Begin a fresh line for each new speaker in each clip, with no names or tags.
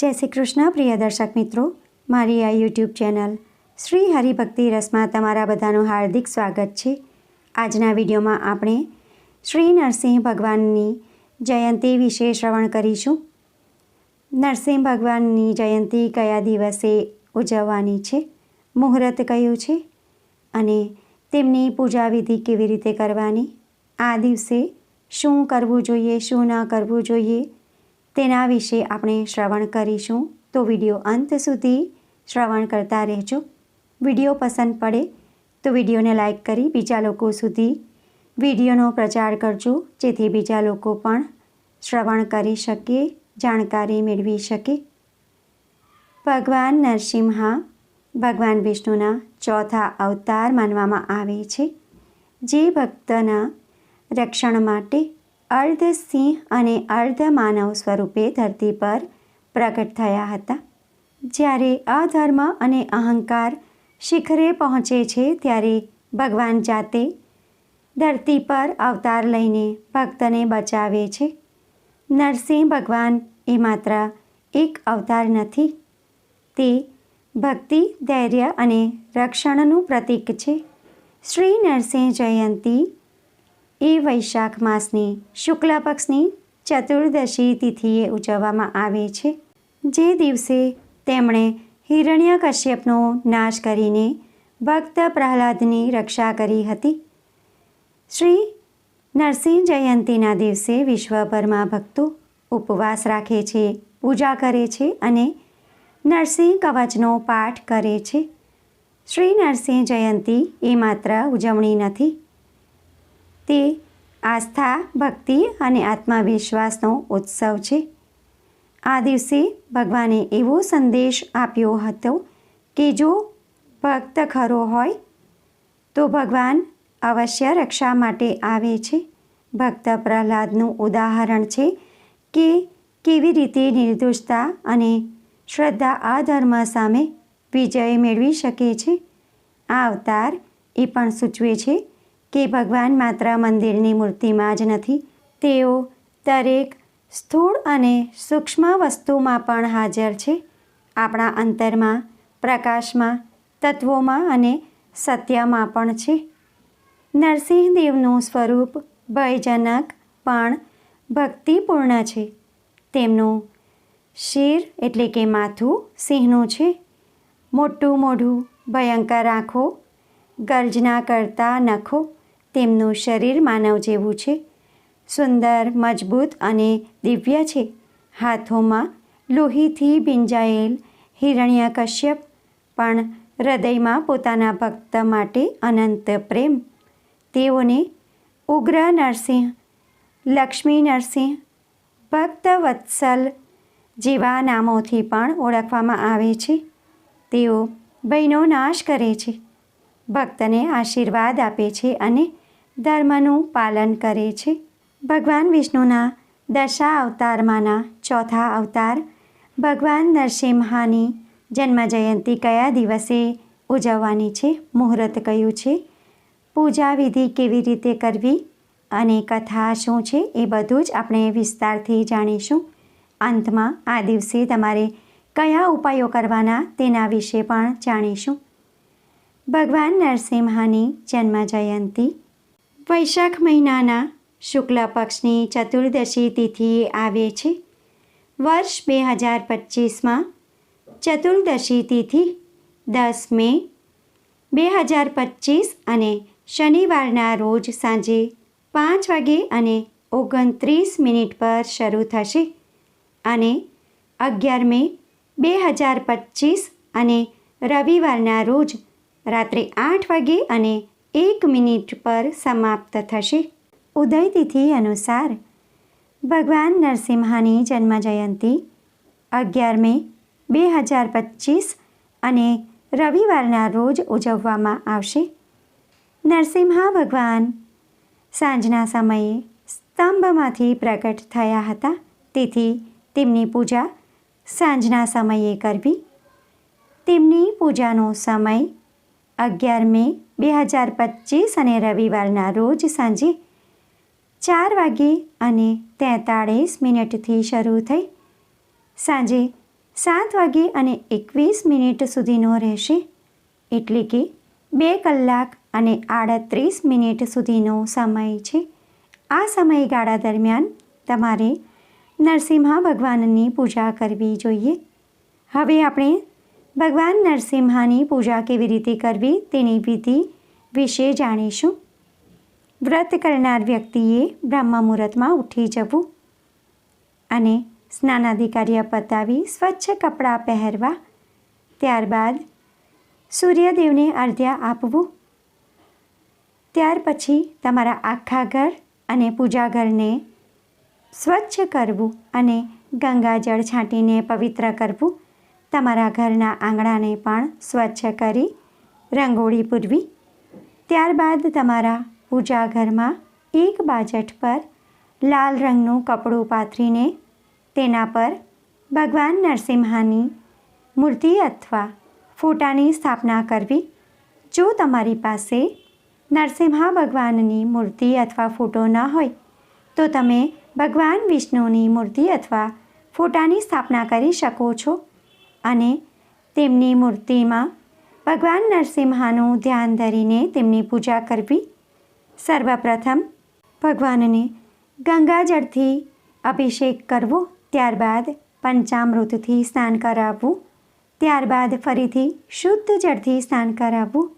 જય શ્રી કૃષ્ણ, પ્રિય દર્શક મિત્રો. મારી આ યુટ્યુબ ચેનલ શ્રી હરિભક્તિ રસમાં તમારા બધાનું હાર્દિક સ્વાગત છે. આજના વિડીયોમાં આપણે શ્રી નરસિંહ ભગવાનની જયંતી વિશે શ્રવણ કરીશું. નરસિંહ ભગવાનની જયંતી કયા દિવસે ઉજવવાની છે? મુહૂર્ત કયું છે? અને તેમની પૂજા વિધિ કેવી રીતે કરવાની? આ દિવસે શું કરવું જોઈએ, શું ન કરવું જોઈએ? તેના વિશે આપણે શ્રવણ કરીશું. તો વીડિયો અંત સુધી શ્રવણ કરતા રહેજો. વીડિયો પસંદ પડે તો વિડીયોને લાઈક કરી બીજા લોકો સુધી વિડીયોનો પ્રચાર કરજો, જેથી બીજા લોકો પણ શ્રવણ કરી શકે, જાણકારી મેળવી શકે. ભગવાન નરસિંહા ભગવાન વિષ્ણુના ચોથા અવતાર માનવામાં આવે છે. જે ભક્તના રક્ષણ માટે અર્ધ સિંહ અને અર્ધ માનવ સ્વરૂપે ધરતી પર પ્રગટ થયા હતા. જ્યારે અધર્મ અને અહંકાર શિખરે પહોંચે છે ત્યારે ભગવાન જાતે ધરતી પર અવતાર લઈને ભક્તને બચાવે છે. નરસિંહ ભગવાન એ માત્ર એક અવતાર નથી, તે ભક્તિ, ધૈર્ય અને રક્ષણનું પ્રતીક છે. શ્રી નરસિંહ જયંતી એ વૈશાખ માસની શુક્લ પક્ષની ચતુર્દશી તિથિએ ઉજવવામાં આવે છે. જે દિવસે તેમણે હિરણ્યકશ્યપનો નાશ કરીને ભક્ત પ્રહલાદની રક્ષા કરી હતી. શ્રી નરસિંહ જયંતીના દિવસે વિશ્વભરમાં ભક્તો ઉપવાસ રાખે છે, પૂજા કરે છે અને નરસિંહ કવચનો પાઠ કરે છે. શ્રી નરસિંહ જયંતી એ માત્ર ઉજવણી નથી તે આસ્થા, ભક્તિ અને આત્મવિશ્વાસનો ઉત્સવ છે. આ દિવસે ભગવાને એવો સંદેશ આપ્યો હતો કે જો ભક્ત ખરો હોય, તો ભગવાન અવશ્ય રક્ષા માટે આવે છે. ભક્ત પ્રહલાદનું ઉદાહરણ છે કે કેવી રીતે નિર્દોષતા અને શ્રદ્ધા આ ધર્મ સામે વિજય મેળવી શકે છે. આ અવતાર એ પણ સૂચવે છે કે ભગવાન માત્ર મંદિરની મૂર્તિમાં જ નથી. તેઓ દરેક સ્થૂળ અને સૂક્ષ્મ વસ્તુમાં પણ હાજર છે. આપણા અંતરમાં, પ્રકાશમાં, તત્વોમાં અને સત્યમાં પણ છે. નરસિંહદેવનું સ્વરૂપ ભયજનક પણ ભક્તિપૂર્ણ છે. તેમનું શિર એટલે કે માથું સિંહનું છે. મોટું મોઢું ભયંકર આંખો, ગર્જના કરતા નખો તેમનું શરીર માનવ જેવું છે. સુંદર, મજબૂત અને દિવ્ય છે. હાથોમાં લોહીથી ભીંજાયેલ હિરણ્યકશ્યપ પણ હૃદયમાં પોતાના ભક્ત માટે અનંત પ્રેમ. તેઓને ઉગ્ર નરસિંહ, લક્ષ્મી નરસિંહ, ભક્ત વત્સલ જેવા નામોથી પણ ઓળખવામાં આવે છે. તેઓ ભયનો નાશ કરે છે. ભક્તને આશીર્વાદ આપે છે અને ધર્મનું પાલન કરે છે. ભગવાન વિષ્ણુના દશા અવતારમાંના ચોથા અવતાર ભગવાન નરસિંહાની જન્મજયંતિ કયા દિવસે ઉજવવાની છે? મુહૂર્ત કયું છે? પૂજા વિધિ કેવી રીતે કરવી અને કથા શું છે? એ બધું જ આપણે વિસ્તારથી જાણીશું. અંતમાં આ દિવસે તમારે કયા ઉપાયો કરવાના તેના વિશે પણ જાણીશું. ભગવાન નરસિંહાની જન્મ જયંતિ વૈશાખ મહિનાના શુક્લ પક્ષની ચતુર્દશી તિથિએ આવે છે. વર્ષ બે હજાર પચીસમાં ચતુર્દશી તિથિ દસ મે બે હજાર પચીસ અને શનિવારના રોજ સાંજે પાંચ વાગે અને ઓગણત્રીસ મિનિટ પર શરૂ થશે અને અગિયાર મે બે હજાર પચીસ અને રવિવારના રોજ રાત્રે આઠ વાગે અને એક મિનિટ પર સમાપ્ત થશે. ઉદયતિથિ અનુસાર ભગવાન નરસિંહાની જન્મજયંતિ અગિયાર મે બે હજાર પચીસ અને રવિવારના રોજ ઉજવવામાં આવશે. નરસિંહા ભગવાન સાંજના સમયે સ્તંભમાંથી પ્રગટ થયા હતા. તેથી તેમની પૂજા સાંજના સમયે કરવી. તેમની પૂજાનો સમય અગિયાર મે બે હજાર પચીસ અને રવિવારના રોજ સાંજે ચાર વાગે અને તેતાળીસ મિનિટથી શરૂ થઈ. સાંજે સાત વાગે અને એકવીસ મિનિટ સુધીનો રહેશે. એટલે કે બે કલાક અને આડત્રીસ મિનિટ સુધીનો સમય છે. આ સમયગાળા દરમિયાન તમારે નરસિંહા ભગવાનની પૂજા કરવી જોઈએ. હવે આપણે ભગવાન નરસિંહાની પૂજા કેવી રીતે કરવી તેની વિધિ વિશે જાણીશું. વ્રત કરનાર વ્યક્તિએ બ્રહ્મ મુહૂર્તમાં ઉઠી જવું અને સ્નાનાધિકાર્ય પતાવી સ્વચ્છ કપડાં પહેરવા. ત્યારબાદ સૂર્યદેવને અર્ધ્ય આપવું. ત્યાર પછી તમારા આખા ઘર અને પૂજા ઘરને સ્વચ્છ કરવું અને ગંગાજળ છાંટીને પવિત્ર કરવું. તમારા ઘરના આંગણાને પણ સ્વચ્છ કરી રંગોળી પૂરવી. ત્યારબાદ તમારા પૂજા ઘરમાં એક બાજટ પર લાલ રંગનું કપડું પાથરીને તેના પર ભગવાન નરસિંહાની મૂર્તિ અથવા ફોટાની સ્થાપના કરવી. જો તમારી પાસે નરસિંહા ભગવાનની મૂર્તિ અથવા ફોટો ન હોય, તો તમે ભગવાન વિષ્ણુની મૂર્તિ અથવા ફોટાની સ્થાપના કરી શકો છો. અને તેમની મૂર્તિમાં ભગવાન નરસિંહાનું ધ્યાન ધરીને તેમની પૂજા કરવી. સર્વપ્રથમ ભગવાનને ગંગાજળથી અભિષેક કરવો, ત્યારબાદ પંચામૃતથી સ્નાન કરાવવું, ત્યારબાદ ફરીથી શુદ્ધ જળથી સ્નાન કરાવવું,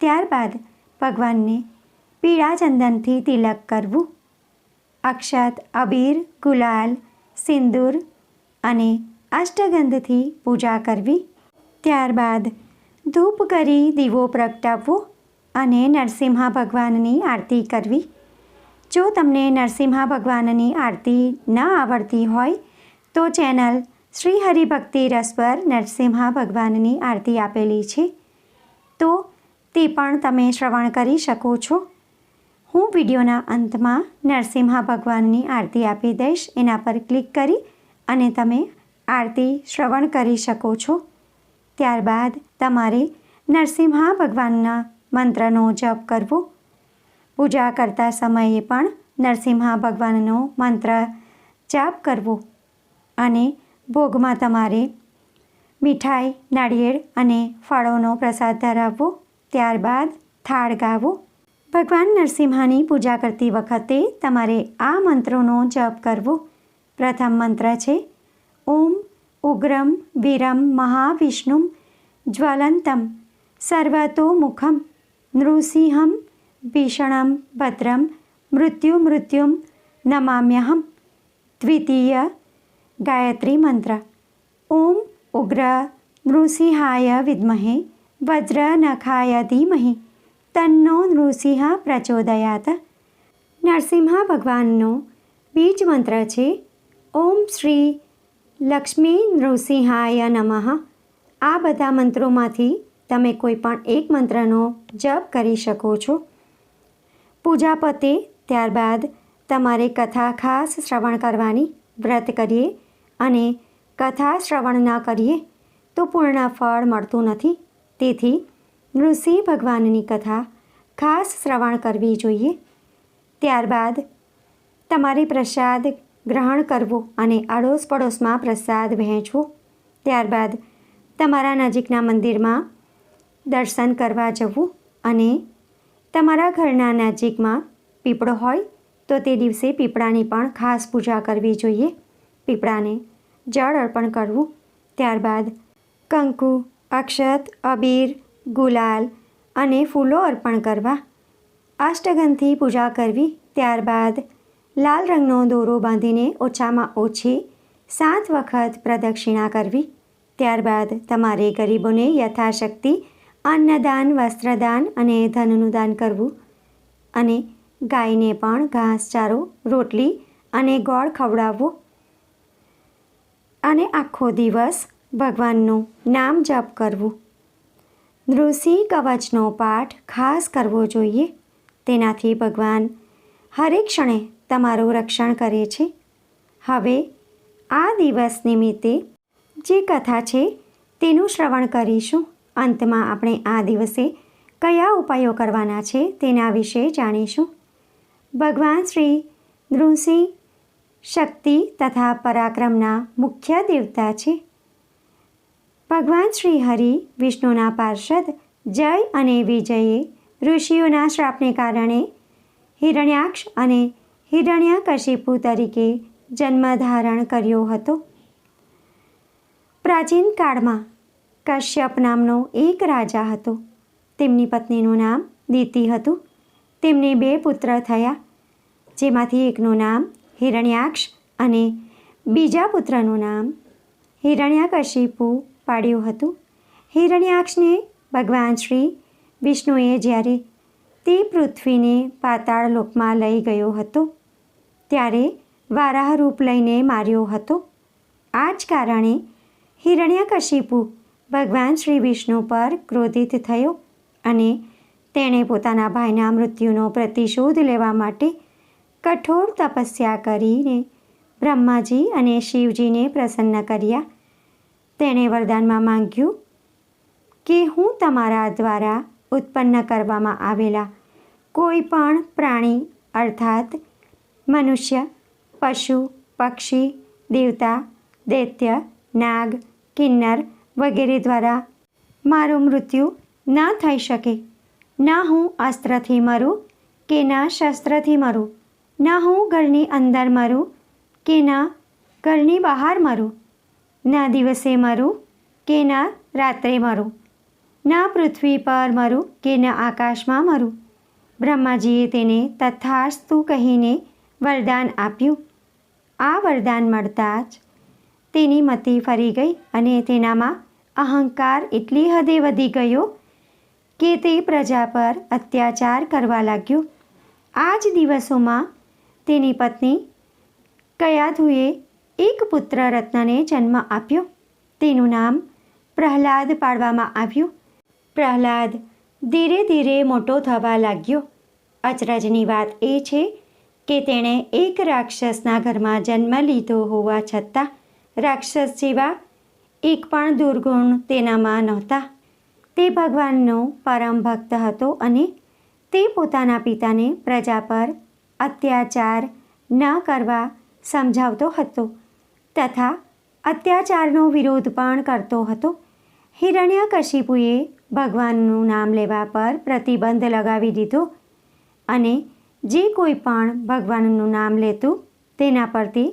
ત્યારબાદ ભગવાનને પીળા ચંદનથી તિલક કરવું. અક્ષત, અબીર, ગુલાલ, સિંદૂર અને અષ્ટગંધથી પૂજા કરવી. ત્યારબાદ ધૂપ કરી દીવો પ્રગટાવવો અને નરસિંહા ભગવાનની આરતી કરવી. જો તમને નરસિંહા ભગવાનની આરતી ન આવડતી હોય, તો ચેનલ શ્રી હરિભક્તિ રસ પર નરસિંહા ભગવાનની આરતી આપેલી છે. તો તે પણ તમે શ્રવણ કરી શકો છો. હું વિડીયોના અંતમાં નરસિંહા ભગવાનની આરતી આપી દઈશ. એના પર ક્લિક કરી અને તમે આરતી શ્રવણ કરી શકો છો. ત્યારબાદ તમારે નરસિંહા ભગવાનના મંત્રનો જપ કરવો. પૂજા કરતા સમયે પણ નરસિંહા ભગવાનનો મંત્ર જાપ કરવો અને ભોગમાં તમારે મીઠાઈ, નાળિયેર અને ફળોનો પ્રસાદ ધરાવવો. ત્યારબાદ થાળ ગાવો. ભગવાન નરસિંહાની પૂજા કરતી વખતે તમારે આ મંત્રોનો જપ કરવો. પ્રથમ મંત્ર છે ઓમ ઉગ્રમ વીરમ મહાવિષ્ણુમ જ્વલંતમ સર્વતોમુખમ નૃસિંહમ ભીષણમ ભદ્રમ મૃત્યુ મૃત્યુમ નમામ્યહમ દ્વિતીય ગાયત્રી મંત્ર ઓમ ઉગ્ર નૃસિંહાય વિદ્મહે વજ્રનખાય ધીમહે તન્નો નૃસિંહ પ્રચોદયાત નરસિંહ ભગવાનનો બીજ મંત્ર છે ઓમ શ્રી લક્ષ્મી, નૃસિંહાય નમઃ. આ બધા મંત્રોમાંથી તમે કોઈ પણ એક મંત્રનો જપ કરી શકો છો. પૂજા પતે ત્યારબાદ તમારે કથા ખાસ શ્રવણ કરવાની વ્રત કરીએ અને કથા શ્રવણ ન કરીએ તો પૂર્ણ ફળ મળતું નથી. તેથી નૃસિંહ ભગવાનની કથા ખાસ શ્રવણ કરવી જોઈએ. ત્યારબાદ તમારે પ્રસાદ ગ્રહણ કરવો અને અડોશ પડોશમાં પ્રસાદ વહેંચવો. ત્યારબાદ તમારા નજીકના મંદિરમાં દર્શન કરવા જવું અને તમારા ઘરના નજીકમાં પીપળો હોય તો તે દિવસે પીપળાની પણ ખાસ પૂજા કરવી જોઈએ. પીપળાને જળ અર્પણ કરવું. ત્યારબાદ કંકુ, અક્ષત, અબીર, ગુલાલ અને ફૂલો અર્પણ કરવા. અષ્ટગંધથી પૂજા કરવી. ત્યારબાદ લાલ રંગનો દોરો બાંધીને ઓછામાં ઓછી સાત વખત પ્રદક્ષિણા કરવી. ત્યારબાદ તમારે ગરીબોને યથાશક્તિ, અન્નદાન, વસ્ત્રદાન અને ધનનું દાન કરવું અને ગાયને પણ ઘાસચારો, રોટલી અને ગોળ ખવડાવવો. અને આખો દિવસ ભગવાનનું નામ જપ કરવું. ઋષિ કવચનો પાઠ ખાસ કરવો જોઈએ. તેનાથી ભગવાન હરેક ક્ષણે તમારું રક્ષણ કરે છે. હવે આ દિવસ નિમિત્તે જે કથા છે તેનું શ્રવણ કરીશું. અંતમાં આપણે આ દિવસે કયા ઉપાયો કરવાના છે તેના વિશે જાણીશું. ભગવાન શ્રી નૃસિંહ શક્તિ તથા પરાક્રમના મુખ્ય દેવતા છે. ભગવાન શ્રી હરિ વિષ્ણુના પાર્ષદ જય અને વિજયે ઋષિઓના શ્રાપને કારણે હિરણ્યાક્ષ અને હિરણ્યકશિપુ તરીકે જન્મ ધારણ કર્યો હતો. પ્રાચીન કાળમાં કશ્યપ નામનો એક રાજા હતો. તેમની પત્નીનું નામ દીતિ હતું. તેમને બે પુત્ર થયા, જેમાંથી એકનું નામ હિરણ્યાક્ષ અને બીજા પુત્રનું નામ હિરણ્યકશિપુ પાડ્યું હતું. હિરણ્યાક્ષને ભગવાન શ્રી વિષ્ણુએ જ્યારે તે પૃથ્વીને પાતાળ લોકમાં લઈ ગયો હતો ત્યારે વારાહ રૂપ લઈને માર્યો હતો. આ જ કારણે હિરણ્યકશિપુ ભગવાન શ્રી વિષ્ણુ પર ક્રોધિત થયો અને તેણે પોતાના ભાઈના મૃત્યુનો પ્રતિશોધ લેવા માટે કઠોર તપસ્યા કરીને બ્રહ્માજી અને શિવજીને પ્રસન્ન કર્યા. તેણે વરદાનમાં માંગ્યું કે હું તમારા દ્વારા ઉત્પન્ન કરવામાં આવેલા કોઈ પણ પ્રાણી, અર્થાત મનુષ્ય, પશુ, પક્ષી, દેવતા, દૈત્ય, નાગ, કિન્નર વગેરે દ્વારા મારું મૃત્યુ ન થઈ શકે. ના હું અસ્ત્રથી મરું કે ના શસ્ત્રથી મરું? ના હું ઘરની અંદર મરું કે ના ઘરની બહાર મરું? ના દિવસે મરું કે ના રાત્રે મરું? ના પૃથ્વી પર મરું કે ના આકાશમાં મરું? બ્રહ્માજીએ તેને તથાસ્તુ કહીને વરદાન આપ્યું. આ વરદાન મળતા જ તેની મતિ ફરી ગઈ અને તેનામાં અહંકાર એટલી હદે વધી ગયો કે તે પ્રજા પર અત્યાચાર કરવા લાગ્યો. આ જ દિવસોમાં તેની પત્ની કયાધુએ એક પુત્ર રત્નને જન્મ આપ્યો. તેનું નામ પ્રહલાદ પાડવામાં આવ્યું. પ્રહલાદ ધીરે ધીરે મોટો થવા લાગ્યો. અચરજની વાત એ છે કે તેણે એક રાક્ષસના ઘરમાં જન્મ લીધો હોવા છતાં રાક્ષસ જેવા એક પણ દુર્ગુણ તેનામાં નહોતા. તે ભગવાનનો પરમ ભક્ત હતો અને તે પોતાના પિતાને પ્રજા પર અત્યાચાર ન કરવા સમજાવતો હતો તથા અત્યાચારનો વિરોધ પણ કરતો હતો. હિરણ્યકશિપુએ ભગવાનનું નામ લેવા પર પ્રતિબંધ લગાવી દીધો અને જે કોઈ પણ ભગવાનનું નામ લેતું, તેના પરથી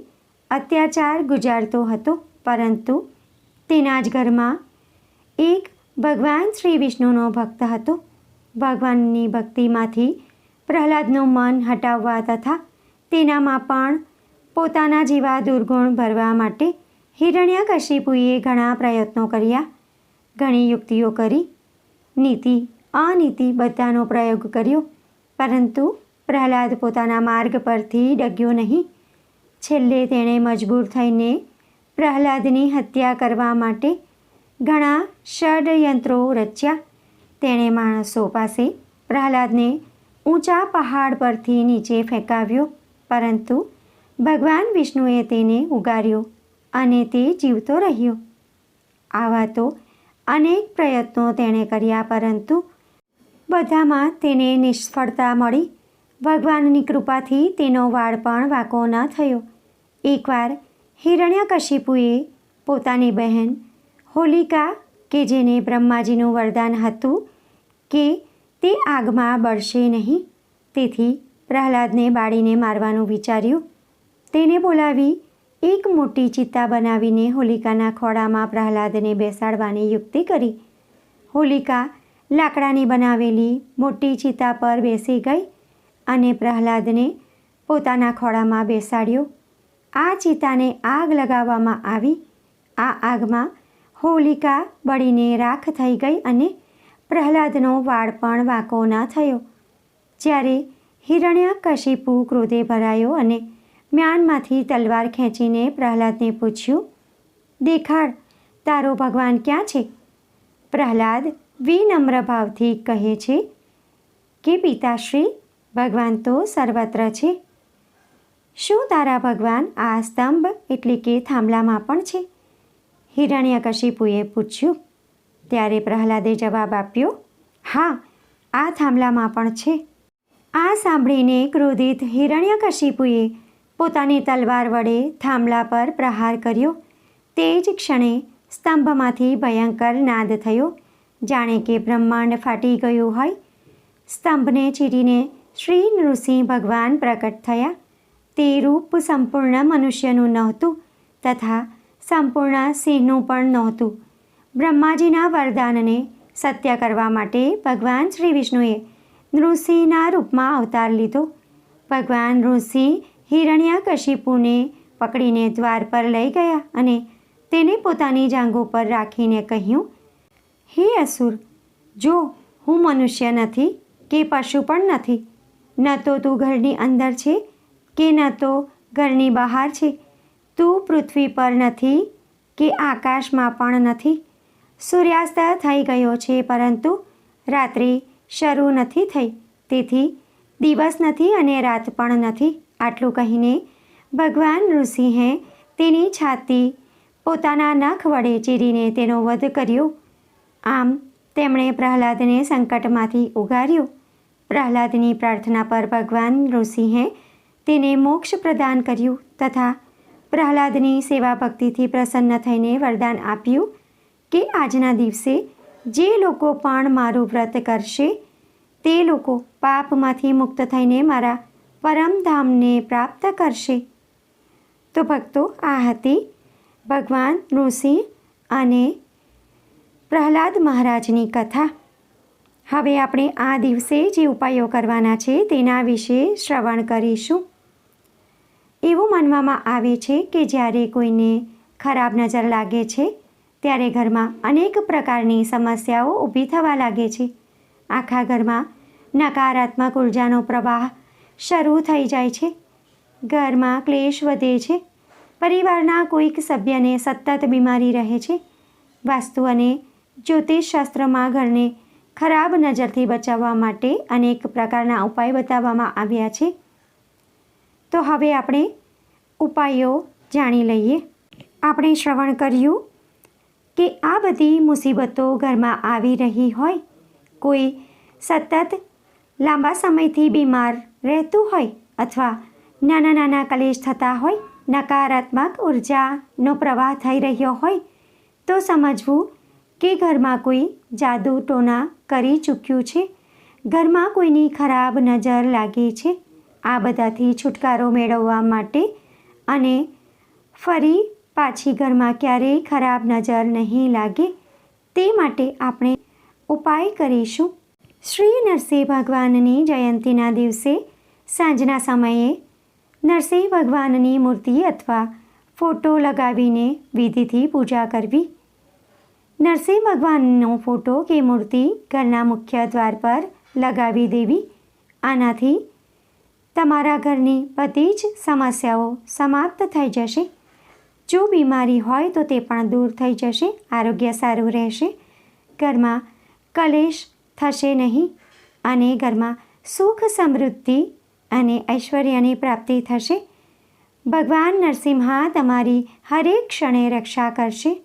અત્યાચાર ગુજારતો હતો. પરંતુ તેના જ ઘરમાં એક ભગવાન શ્રી વિષ્ણુનો ભક્ત હતો. ભગવાનની ભક્તિમાંથી પ્રહલાદનું મન હટાવવા તથા તેનામાં પણ પોતાના જેવા દુર્ગુણ ભરવા માટે હિરણ્યકશિપુએ ઘણા પ્રયત્નો કર્યા. ઘણી યુક્તિઓ કરી. નીતિ, અનીતિ બધાનો પ્રયોગ કર્યો. પરંતુ પ્રહલાદ પોતાના માર્ગ પરથી ડગ્યો નહીં. છેલ્લે તેણે મજબૂર થઈને પ્રહલાદની હત્યા કરવા માટે ઘણા ષડયંત્રો રચ્યા. તેણે માણસો પાસે પ્રહલાદને ઊંચા પહાડ પરથી નીચે ફેંકાવ્યો, પરંતુ ભગવાન વિષ્ણુએ તેને ઉગાર્યો અને તે જીવતો રહ્યો. આવા તો અનેક પ્રયત્નો તેણે કર્યા, પરંતુ બધામાં તેને નિષ્ફળતા મળી. ભગવાનની કૃપાથી તેનો વાળ પણ વાંકો ન થયો. એકવાર હિરણ્યકશિપુએ પોતાની બહેન હોલિકા કે જેને બ્રહ્માજીનું વરદાન હતું કે તે આગમાં બળશે નહીં, તેથી પ્રહલાદને બાળીને મારવાનું વિચાર્યું. તેને બોલાવી એક મોટી ચિત્તા બનાવીને હોલિકાના ખોળામાં પ્રહલાદને બેસાડવાની યુક્તિ કરી. હોલિકા લાકડાની બનાવેલી મોટી ચિત્તા પર બેસી ગઈ. અને પ્રહલાદને પોતાના ખોળામાં બેસાડ્યો. આ ચિતાને આગ લગાવવામાં આવી. આ આગમાં હોલિકા બળીને રાખ થઈ ગઈ અને પ્રહલાદનો વાળ પણ વાંકો ન થયો. જ્યારે હિરણ્યકશિપુ ક્રોધે ભરાયો અને મ્યાનમાંથી તલવાર ખેંચીને પ્રહલાદને પૂછ્યું, દેખાડ, તારો ભગવાન ક્યાં છે? પ્રહલાદ વિનમ્ર ભાવથી કહે છે કે, પિતાશ્રી ભગવાન તો સર્વત્ર છે. શું તારા ભગવાન આ સ્તંભ એટલે કે થાંભલામાં પણ છે? હિરણ્યકશિપુએ પૂછ્યું. ત્યારે પ્રહલાદે જવાબ આપ્યો, હા, આ થાંભલામાં પણ છે. આ સાંભળીને ક્રોધિત હિરણ્યકશિપુએ પોતાની તલવાર વડે થાંભલા પર પ્રહાર કર્યો. તે જ ક્ષણે સ્તંભમાંથી ભયંકર નાદ થયો. જાણે કે બ્રહ્માંડ ફાટી ગયું હોય. સ્તંભને ચીરીને શ્રી નૃસિંહ ભગવાન પ્રકટ થયા. તે રૂપ સંપૂર્ણ મનુષ્યનું નહોતું તથા સંપૂર્ણ સિંહનું પણ નહોતું. બ્રહ્માજીના વરદાનને સત્ય કરવા માટે ભગવાન શ્રી વિષ્ણુએ નૃસિંહના રૂપમાં અવતાર લીધો. ભગવાન નૃસિંહ હિરણ્યકશિપુને પકડીને દ્વાર પર લઈ ગયા અને તેને પોતાની જાંઘો પર રાખીને કહ્યું, હે અસુર, જો હું મનુષ્ય નથી કે પશુ પણ નથી ન તો તું ઘરની અંદર છે કે ન તો ઘરની બહાર છે? તું પૃથ્વી પર નથી કે આકાશમાં પણ નથી? સૂર્યાસ્ત થઈ ગયો છે, પરંતુ રાત્રિ શરૂ નથી થઈ. તેથી દિવસ નથી અને રાત પણ નથી. આટલું કહીને ભગવાન ઋષિએ તેની છાતી પોતાના નખ વડે ચીરીને તેનો વધ કર્યો. આમ તેમણે પ્રહલાદને સંકટમાંથી ઉગાર્યો. પ્રહલાદની પ્રાર્થના પર ભગવાન ઋષિએ તેને મોક્ષ પ્રદાન કર્યું તથા પ્રહલાદની સેવા ભક્તિથી પ્રસન્ન થઈને વરદાન આપ્યું કે આજના દિવસે જે લોકો પણ મારું વ્રત કરશે, તે લોકો પાપમાંથી મુક્ત થઈને મારા પરમધામને પ્રાપ્ત કરશે. તો ભક્તો, આ હતી ભગવાન નૃસિંહ અને પ્રહલાદ મહારાજની કથા. હવે આપણે આ દિવસે જે ઉપાયો કરવાના છે તેના વિશે શ્રવણ કરીશું. એવું માનવામાં આવે છે કે જ્યારે કોઈને ખરાબ નજર લાગે છે, ત્યારે ઘરમાં અનેક પ્રકારની સમસ્યાઓ ઊભી થવા લાગે છે. આખા ઘરમાં નકારાત્મક ઉર્જાનો પ્રવાહ શરૂ થઈ જાય છે. ઘરમાં ક્લેશ વધે છે. પરિવારના કોઈક સભ્યને સતત બીમારી રહે છે. વાસ્તુ અને જ્યોતિષશાસ્ત્રમાં ઘરને ખરાબ નજરથી બચાવવા માટે અનેક પ્રકારના ઉપાય બતાવવામાં આવ્યા છે. તો હવે આપણે ઉપાયો જાણી લઈએ. આપણે શ્રવણ કર્યું કે આ બધી મુસીબતો ઘરમાં આવી રહી હોય, કોઈ સતત લાંબા સમયથી બીમાર રહેતું હોય અથવા નાના નાના કલેશ થતા હોય, નકારાત્મક ઉર્જાનો પ્રવાહ થઈ રહ્યો હોય, તો સમજવું કે ઘરમાં કોઈ જાદુ ટોના કરી ચૂક્યું છે. ઘરમાં કોઈની ખરાબ નજર લાગી છે. આ બધાથી છુટકારો મેળવવા માટે અને ફરી પાછી ઘરમાં ક્યારેય ખરાબ નજર નહીં લાગે તે માટે આપણે ઉપાય કરીશું. શ્રી નરસિંહ ભગવાનની જયંતીના દિવસે સાંજના સમયે નરસિંહ ભગવાનની મૂર્તિ અથવા ફોટો લગાવીને વિધિથી પૂજા કરવી. નરસિંહ ભગવાનનો ફોટો કે મૂર્તિ ઘરના મુખ્ય દ્વાર પર લગાવી દેવી. આનાથી તમારા ઘરની બધી જ સમસ્યાઓ સમાપ્ત થઈ જશે. જો બીમારી હોય તો તે પણ દૂર થઈ જશે. આરોગ્ય સારું રહેશે. ઘરમાં કલેશ થશે નહીં અને ઘરમાં સુખ સમૃદ્ધિ અને ઐશ્વર્યની પ્રાપ્તિ થશે. ભગવાન નરસિંહા તમારી હરેક ક્ષણે રક્ષા કરશે.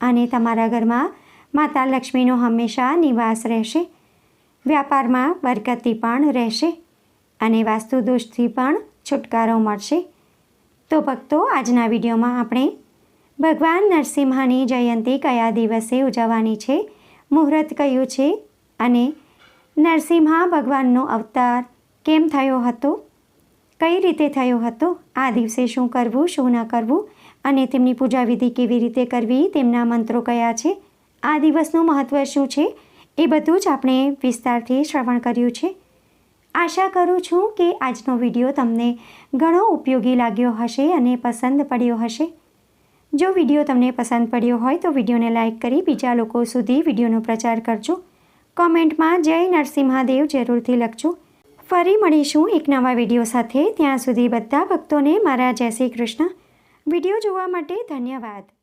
અને તમારા ઘરમાં માતા લક્ષ્મીનો હંમેશા નિવાસ રહેશે. વ્યાપારમાં બરકતી પણ રહેશે અને વાસ્તુ દોષથી પણ છુટકારો મળશે. તો ભક્તો, આજના વિડીયોમાં આપણે ભગવાન નરસિંહાની જયંતી કયા દિવસે ઉજવવાની છે, મુહૂર્ત કયું છે અને નરસિંહા ભગવાનનો અવતાર કેમ થયો હતો? કઈ રીતે થયો હતો? આ દિવસે શું કરવું, શું ન કરવું? અને તેમની પૂજા વિધિ કેવી રીતે કરવી? તેમના મંત્રો કયા છે? આ દિવસનું મહત્ત્વ શું છે? એ બધું જ આપણે વિસ્તારથી શ્રવણ કર્યું છે. આશા કરું છું કે આજનો વીડિયો તમને ઘણો ઉપયોગી લાગ્યો હશે અને પસંદ પડ્યો હશે. જો વીડિયો તમને પસંદ પડ્યો હોય તો વિડીયોને લાઇક કરી બીજા લોકો સુધી વિડીયોનો પ્રચાર કરજો. કોમેન્ટમાં જય નરસિંહાદેવ જરૂરથી લખજો. ફરી મળીશું એક નવા વીડિયો સાથે. ત્યાં સુધી બધા ભક્તોને મારા જય શ્રી કૃષ્ણ. વીડિયો જોવા માટે ધન્યવાદ.